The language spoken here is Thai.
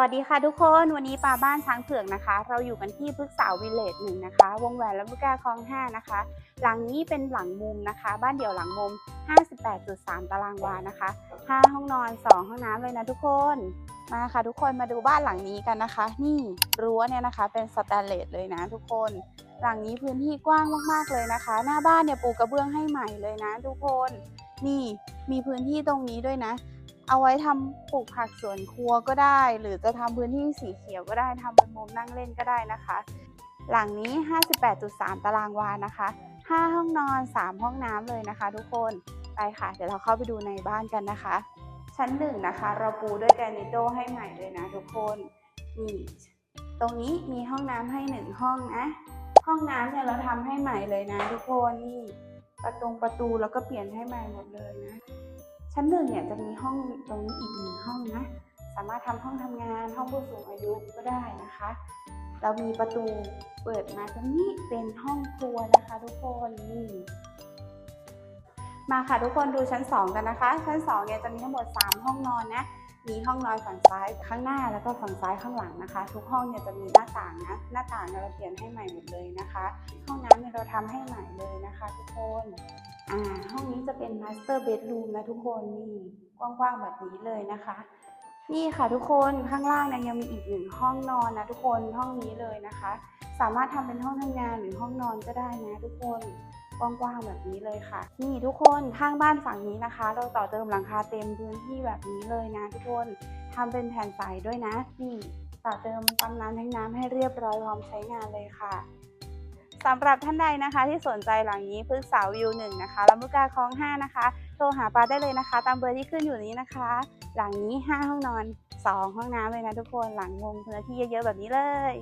วัสดีค่ะทุกคนวันนี้ปาบ้านช้างเผือกนะคะ เราอยู่กันที่พฤกษาวิลเลจหนึ่งนะคะ วงแหวนและบุกาคลองห้านะคะ หลังนี้เป็นหลังมุมนะคะ บ้านเดี่ยวหลังมุม 58.3 ตารางวานะคะ 5 ห้องนอน 2 ห้องน้ำเลยนะทุกคนมาค่ะทุกคนมาดูบ้านหลังนี้กันนะคะ นี่รั้วเนี่ยนะคะ เป็นสแตนเลสเลยนะทุกคน หลังนี้พื้นที่กว้างมากๆเลยนะคะ หน้าบ้านเนี่ยปูกระเบื้องให้ใหม่เลยนะ ทุกคนนี่มีพื้นที่ตรงนี้ด้วยนะ เอาไว้ทำปลูกผักสวนครัวก็ได้ หรือจะทำพื้นที่สีเขียวก็ได้ทำเป็นมุมนั่งเล่นก็ได้นะคะ หลังนี้ 58.3 ตารางวานะคะ 5 ห้องนอน 3 ห้องน้ำเลยนะคะ ทุกคนไปค่ะ เดี๋ยวเราเข้าไปดูในบ้านกันนะคะ ชั้นหนึ่งนะคะ เราปูด้วยแกรนิโตให้ใหม่เลยนะทุกคนนี่ตรงนี้มีห้องน้ำให้หนึ่งห้องนะ ห้องน้ำเนี่ยเราทำให้ใหม่เลยนะ ทุกคนนี่ประตงประตูแล้วก็เปลี่ยนให้ใหม่หมดเลยนะ ชั้นหนึ่งเนี่ยจะมีห้องตรงนี้อีกหนึ่งห้องนะ สามารถทำห้องทำงานห้องผู้สูงอายุก็ได้นะคะ เรามีประตูเปิดมาตรงนี้เป็นห้องครัวนะคะ ทุกคนนี่มาค่ะทุกคนดูชั้น 2 กันนะคะ ชั้น2เนี่ยจะมีทั้งหมด 3 ห้องนอนนะ มีห้องนอนฝั่งซ้ายข้างหน้าแล้วก็ฝั่งซ้ายข้างหลังนะคะ ทุกห้องเนี่ยจะมีหน้าต่างนะหน้าต่างเนี่ยเราเปลี่ยนให้ใหม่หมดเลยนะคะ ห้องน้ำเนี่ยเราทำให้ใหม่เลยนะคะ ทุกคน อ่าห้องนี้จะเป็น master bedroom นะทุกคนนี่กว้างๆแบบนี้เลยนะคะ นี่ค่ะทุกคนข้างล่างเนี่ยยังมีอีกหนึ่งห้องนอนนะทุกคนห้องนี้เลยนะคะ สามารถทำเป็นห้องทำงานหรือห้องนอนก็ได้นะทุกคนกว้างๆแบบนี้เลยค่ะ นี่ทุกคนข้างบ้านฝั่งนี้นะคะ เราต่อเติมหลังคาเต็มพื้นที่แบบนี้เลยนะทุกคนทำเป็นแผ่นใสด้วยนะนี่ต่อเติมปั๊มน้ำแทงน้ำให้เรียบร้อยพร้อมใช้งานเลยค่ะ สำหรับท่านใดนะคะ ที่สนใจหลังนี้พฤกษาวิวหนึ่งนะคะลำลูกกาคลองห้านะคะ โทรหาปาได้เลยนะคะ ตามเบอร์ที่ขึ้นอยู่นี้นะคะ หลังนี้ 5 ห้องนอน 2 ห้องน้ำเลยนะทุกคนหลังมุมพื้นที่เยอะๆแบบนี้เลย